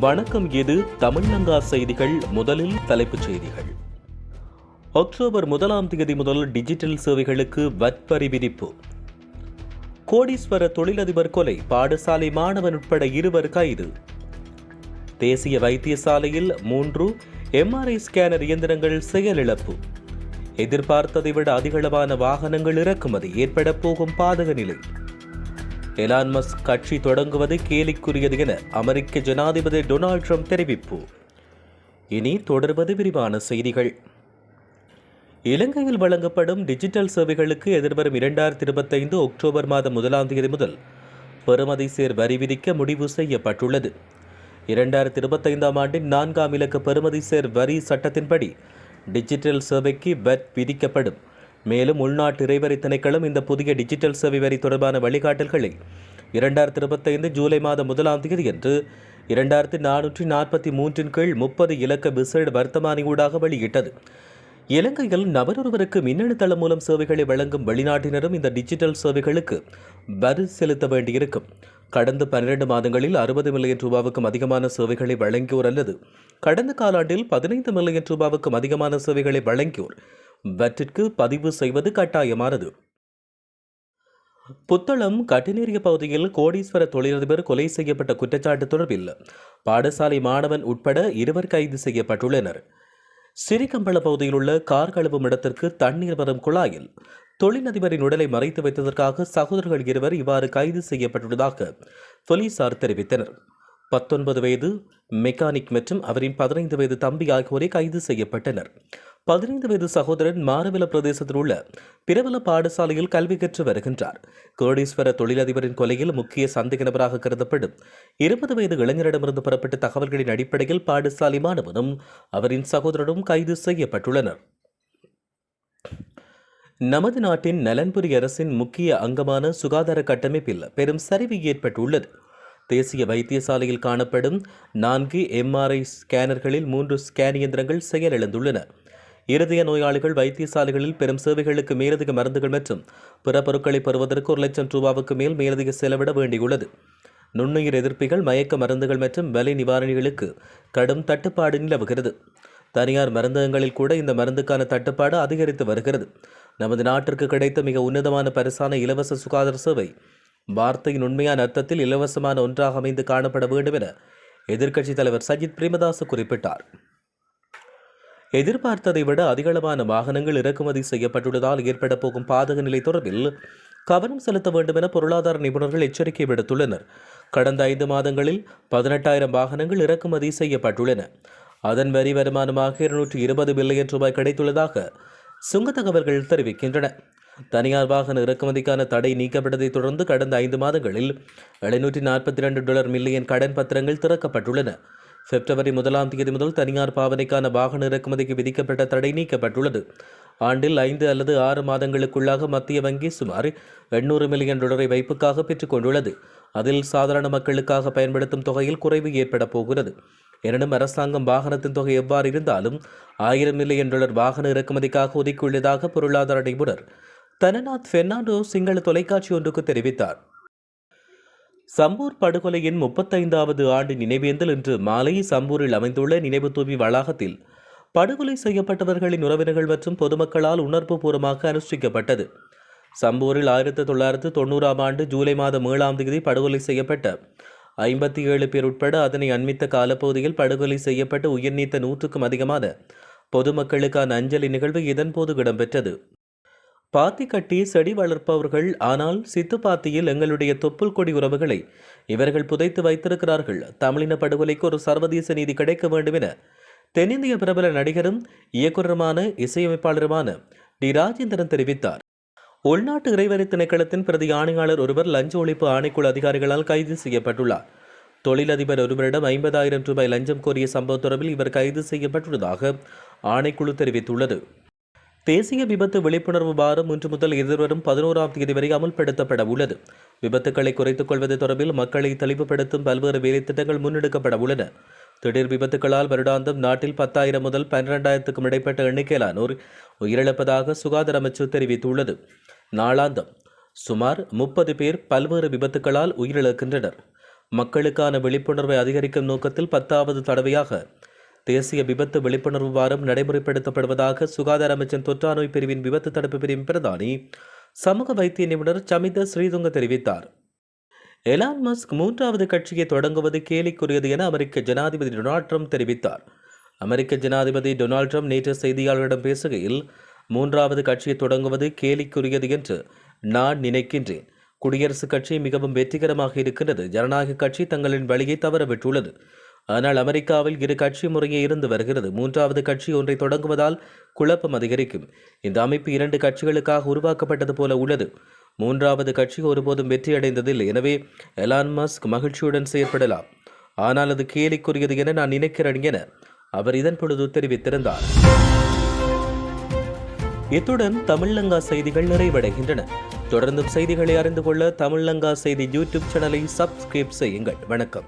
வணக்கம் இது தமிழ்நங்கா செய்திகள் முதலில் தலைப்புச் செய்திகள். அக்டோபர் முதலாம் தேதி முதல் டிஜிட்டல் சேவைகளுக்கு வட்வரி விதிப்பு. கோடீஸ்வர தொழிலதிபர் கொலை பாடசாலை மாணவன் உட்பட இருவர் கைது. தேசிய வைத்தியசாலையில் மூன்று எம்ஆர்ஐ ஸ்கேனர் இயந்திரங்கள் செயலிழப்பு. எதிர்பார்த்ததை விட அதிகளவான வாகனங்கள் இறக்குமதி ஏற்பட போகும் பாதக நிலை எலான் மஸ்க் கட்சி தொடங்குவது கேலிக்குரியது என அமெரிக்க ஜனாதிபதி டொனால்ட் ட்ரம்ப் தெரிவிப்பு. இனி தொடர்வது விரிவான செய்திகள். இலங்கையில் வழங்கப்படும் டிஜிட்டல் சேவைகளுக்கு எதிர்வரும் இரண்டாயிரத்தி இருபத்தைந்து அக்டோபர் மாதம் முதலாம் தேதி முதல் பெறுமதி சேர் வரி விதிக்க முடிவு செய்யப்பட்டுள்ளது. இரண்டாயிரத்தி இருபத்தைந்தாம் ஆண்டின் நான்காம் இலக்க பெறுமதி சேர் வரி சட்டத்தின்படி டிஜிட்டல் சேவைக்கு வட் விதிக்கப்படும். மேலும் உள்நாட்டு இறைவரி திணைக்களம் இந்த புதிய டிஜிட்டல் சேவை வரி தொடர்பான வழிகாட்டல்களை இரண்டாயிரத்தி இருபத்தைந்து ஜூலை மாதம் முதலாம் தேதி என்று இரண்டாயிரத்தி நானூற்றி நாற்பத்தி மூன்றின் கீழ் முப்பது இலக்க விசேட வர்த்தமானி ஊடாக வெளியிட்டது. இலங்கையில் நபரொருவருக்கு மின்னணு தளம் மூலம் சேவைகளை வழங்கும் வெளிநாட்டினரும் இந்த டிஜிட்டல் சேவைகளுக்கு வரி செலுத்த வேண்டியிருக்கும். கடந்த பன்னிரண்டு மாதங்களில் அறுபது மில்லியன் ரூபாவுக்கும் அதிகமான சேவைகளை வழங்கியோர் அல்லது கடந்த காலாண்டில் பதினைந்து மில்லியன் ரூபாவுக்கும் அதிகமான சேவைகளை வழங்கியோர். வற்றிற்கு பதிவு செய்வது கட்டாயமானது. புத்தளம் கட்டிநேரிய பகுதியில் கோடீஸ்வர தொழிலதிபர் கொலை செய்யப்பட்ட குற்றச்சாட்டு தொடர்பில் பாடசாலை மாணவன் உட்பட இருவர் கைது செய்யப்பட்டுள்ளனர். சிறிகம்பள பகுதியில் உள்ள கார் கழுவும் இடத்திற்கு தண்ணீர் வரும் குழாயில் தொழிலதிபரின் உடலை மறைத்து வைத்ததற்காக சகோதரர்கள் இருவர் இவ்வாறு கைது செய்யப்பட்டுள்ளதாக போலீசார் தெரிவித்தனர். பத்தொன்பது வயது மெக்கானிக் மற்றும் அவரின் பதினைந்து வயது தம்பி ஆகியோரை கைது செய்யப்பட்டனர். பதினைந்து வயது சகோதரன் மாரவில பிரதேசத்தில் உள்ள பிரபல பாடசாலையில் கல்வி கற்று வருகின்றார். கோடீஸ்வர தொழிலதிபரின் கொலையில் முக்கிய சந்தேக நபராக கருதப்படும் இருபது வயது இளைஞரிடமிருந்து பெறப்பட்ட தகவல்களின் அடிப்படையில் பாடசாலை மாணவனும் அவரின் சகோதரனும் கைது செய்யப்பட்டுள்ளனர். நமது நாட்டின் நலன்புரி அரசின் முக்கிய அங்கமான சுகாதார கட்டமைப்பில் பெரும் சரிவு ஏற்பட்டுள்ளது. தேசிய வைத்தியசாலையில் காணப்படும் நான்கு எம்ஆர்ஐ ஸ்கேனர்களில் மூன்று ஸ்கேன் இயந்திரங்கள் செயலிழந்துள்ளன. இருதய நோயாளிகள் வைத்தியசாலைகளில் பெரும் சேவைகளுக்கு மேலதிக மருந்துகள் மற்றும் பிற பொருட்களை பெறுவதற்கு ஒரு லட்சம் ரூபாவுக்கு மேல் மேலதிக செலவிட வேண்டியுள்ளது. நுண்ணுயிர் எதிர்ப்பிகள் மயக்க மருந்துகள் மற்றும் வலை நிவாரணிகளுக்கு கடும் தட்டுப்பாடு நிலவுகிறது. தனியார் மருந்தகங்களில் கூட இந்த மருந்துக்கான தட்டுப்பாடு அதிகரித்து வருகிறது. நமது நாட்டிற்கு கிடைத்த மிக உன்னதமான பரிசான இலவச சுகாதார சேவை வார்த்தையின் உண்மையான அர்த்தத்தில் இலவசமான ஒன்றாக அமைந்து காணப்பட வேண்டும் என எதிர்க்கட்சித் தலைவர் சஜித் பிரேமதாஸ் குறிப்பிட்டார். எதிர்பார்த்ததை விட அதிகளவான வாகனங்கள் இறக்குமதி செய்யப்பட்டுள்ளதால் ஏற்பட போகும் பாதக நிலை தொடர்பில் கவனம் செலுத்த வேண்டும் என பொருளாதார நிபுணர்கள் எச்சரிக்கை விடுத்துள்ளனர். கடந்த ஐந்து மாதங்களில் பதினெட்டாயிரம் வாகனங்கள் இறக்குமதி செய்யப்பட்டுள்ளன. அதன் வரி வருமானமாக இருநூற்றி இருபது பில்லியன் ரூபாய் கிடைத்துள்ளதாக சுங்க தகவல்கள் தெரிவிக்கின்றன. தனியார் வாகன இறக்குமதிக்கான தடை நீக்கப்பட்டதைத் தொடர்ந்து கடந்த ஐந்து மாதங்களில் எழுநூற்றி நாற்பத்தி ரெண்டு டாலர் மில்லியன் கடன் பத்திரங்கள் திறக்கப்பட்டுள்ளன. பிப்ரவரி முதலாம் தேதி முதல் தனியார் பாவனைக்கான வாகன இறக்குமதிக்கு விதிக்கப்பட்ட தடை நீக்கப்பட்டுள்ளது. ஆண்டில் ஐந்து அல்லது ஆறு மாதங்களுக்குள்ளாக மத்திய வங்கி சுமார் எண்ணூறு மில்லியன் டாலரை வைப்புக்காக பெற்றுக்கொண்டுள்ளது அதில் சாதாரண மக்களுக்காக பயன்படுத்தும் தொகையில் குறைவு ஏற்பட போகிறது. எனினும் அரசாங்கம் வாகனத்தின் தொகை எவ்வாறு இருந்தாலும் ஆயிரம் மில்லியன் டாலர் வாகன இறக்குமதிக்காக ஒதுக்கியுள்ளதாக பொருளாதார நிபுணர் தனநாத் பெர்னாண்டோ சிங்கள தொலைக்காட்சி ஒன்றுக்கு தெரிவித்தார். சம்பூர் படுகொலையின் முப்பத்தைந்தாவது ஆண்டு நினைவேந்தல் இன்று மாலை சம்பூரில் அமைந்துள்ள நினைவு தூவி வளாகத்தில் படுகொலை செய்யப்பட்டவர்களின் உறவினர்கள் மற்றும் பொதுமக்களால் உணர்வுபூர்வமாக அனுஷ்டிக்கப்பட்டது. சம்பூரில் ஆயிரத்தி தொள்ளாயிரத்து தொண்ணூறாம் ஆண்டு ஜூலை மாதம் ஏழாம் தேதி படுகொலை செய்யப்பட்ட ஐம்பத்தி ஏழு பேர் உட்பட அதனை அண்மித்த காலப்பகுதியில் படுகொலை செய்யப்பட்டு உயிர் நீத்த நூற்றுக்கும் அதிகமான பொதுமக்களுக்கான அஞ்சலி நிகழ்வு இதன்போது இடம்பெற்றது. பாத்தி கட்டி செடி வளர்ப்பவர்கள் ஆனால் சித்துப்பாத்தியில் எங்களுடைய தொப்புள் கொடி உறவுகளை இவர்கள் புதைத்து வைத்திருக்கிறார்கள். தமிழின படுகொலைக்கு ஒரு சர்வதேச நீதி கிடைக்க வேண்டும் என தென்னிந்திய பிரபல நடிகரும் இயக்குநருமான இசையமைப்பாளருமான டி. ராஜேந்திரன் தெரிவித்தார். உள்நாட்டு இறைவரி திணைக்களத்தின் பிரதி ஆணையாளர் ஒருவர் லஞ்ச ஒழிப்பு ஆணைக்குழு அதிகாரிகளால் கைது செய்யப்பட்டுள்ளார். தொழிலதிபர் ஒருவரிடம் ஐம்பதாயிரம் ரூபாய் லஞ்சம் கோரிய சம்பவ தொடர்பில் இவர் கைது செய்யப்பட்டுள்ளதாக ஆணைக்குழு தெரிவித்துள்ளது. தேசிய விபத்து விழிப்புணர்வு வாரம் இன்று முதல் எதிர்வரும் பதினோராம் தேதி வரை அமல்படுத்தப்பட உள்ளது. விபத்துக்களை குறைத்துக் கொள்வது தொடர்பில் மக்களை தெளிவுபடுத்தும் பல்வேறு வேலைத்திட்டங்கள் முன்னெடுக்கப்பட உள்ளன. திடீர் விபத்துகளால் வருடாந்தம் நாட்டில் பத்தாயிரம் முதல் பன்னிரெண்டாயிரத்துக்கும் இடைப்பட்ட எண்ணிக்கையிலானோர் உயிரிழப்பதாக சுகாதார அமைச்சு தெரிவித்துள்ளது. நாளாந்தம் சுமார் முப்பது பேர் பல்வேறு விபத்துகளால் உயிரிழக்கின்றனர். மக்களுக்கான விழிப்புணர்வை அதிகரிக்கும் நோக்கத்தில் பத்தாவது தடவையாக தேசிய விபத்து விழிப்புணர்வு வாரம் நடைமுறைப்படுத்தப்படுவதாக சுகாதார அமைச்சர் தொற்றா நோய் பிரிவின் விபத்து தடுப்பு பிரிவின் பிரதானி சமூக வைத்திய நிபுணர் சமித ஸ்ரீதுங்க தெரிவித்தார். எலான் மஸ்க் மூன்றாவது கட்சியை தொடங்குவது கேலிக்குரியது என அமெரிக்க ஜனாதிபதி டொனால்ட் ட்ரம்ப் தெரிவித்தார். அமெரிக்க ஜனாதிபதி டொனால்ட் ட்ரம்ப் நேற்று செய்தியாளர்களிடம் பேசுகையில் மூன்றாவது கட்சியை தொடங்குவது கேலிக்குரியது என்று நான் நினைக்கின்றேன். குடியரசுக் கட்சி மிகவும் வெற்றிகரமாக இருக்கின்றது ஜனநாயக கட்சி தங்களின் வழியை தவறவிட்டுள்ளது ஆனால் அமெரிக்காவில் இரு கட்சி முறையே இருந்து வருகிறது. மூன்றாவது கட்சி ஒன்றை தொடங்குவதால் குழப்பம் அதிகரிக்கும். இந்த அமைப்பு இரண்டு கட்சிகளுக்காக உருவாக்கப்பட்டது போல உள்ளது. மூன்றாவது கட்சி ஒருபோதும் வெற்றியடைந்ததில்லை எனவே எலான் மஸ்க் மகிழ்ச்சியுடன் செயற்படலாம். ஆனால் அது கேலிக்குரியது என நான் நினைக்கிறேன் என அவர் இதன் பொழுது தெரிவித்திருந்தார். இத்துடன் தமிழ்லங்கா செய்திகள் நிறைவடைகின்றன. தொடர்ந்தும் செய்திகளை அறிந்து கொள்ள தமிழ்லங்கா செய்தி யூடியூப் சேனலை சப்ஸ்கிரைப் செய்யுங்கள். வணக்கம்.